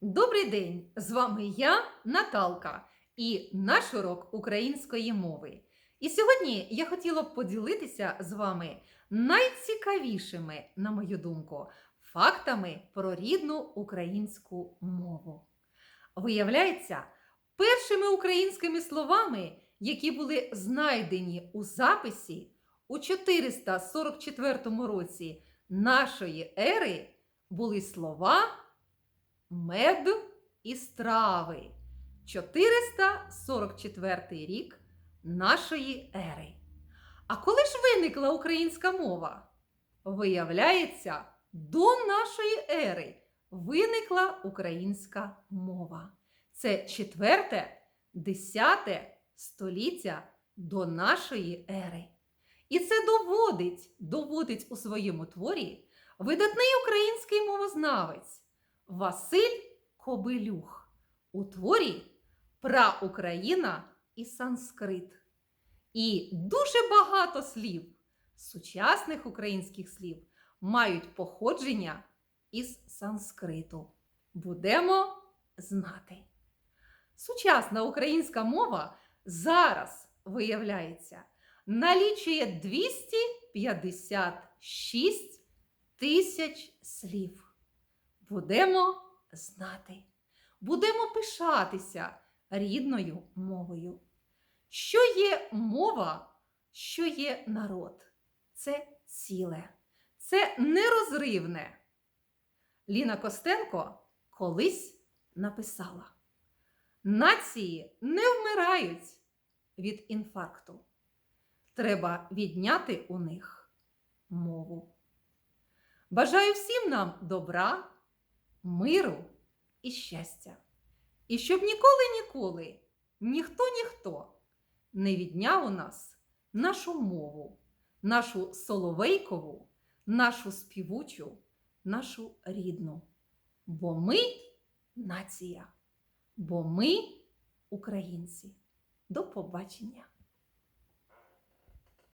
Добрий день! З вами я, Наталка, і наш урок української мови. І сьогодні я хотіла б поділитися з вами найцікавішими, на мою думку, фактами про рідну українську мову. Виявляється, першими українськими словами, які були знайдені у записі у 444 році нашої ери, були слова мед і страви. 444 рік нашої ери. А коли ж виникла українська мова? Виявляється, до нашої ери виникла українська мова. Це 4, 10 століття до нашої ери. І це доводить, доводить у своєму творі видатний український мовознавець Василь Кобилюх у творі Праукраїна і санскрит. І дуже багато слів, сучасних українських слів, мають походження із санскриту. Будемо знати. Сучасна українська мова зараз виявляється налічує 256 тисяч слів. Будемо знати, будемо пишатися рідною мовою. Що є мова, що є народ? Це ціле, це нерозривне. Ліна Костенко колись написала: нації не вмирають від інфаркту. Треба відняти у них мову. Бажаю всім нам добра, миру і щастя. І щоб ніколи-ніколи ніхто ніхто не відняв у нас нашу мову, нашу соловейкову, нашу співучу, нашу рідну. Бо ми нація, бо ми українці. До побачення!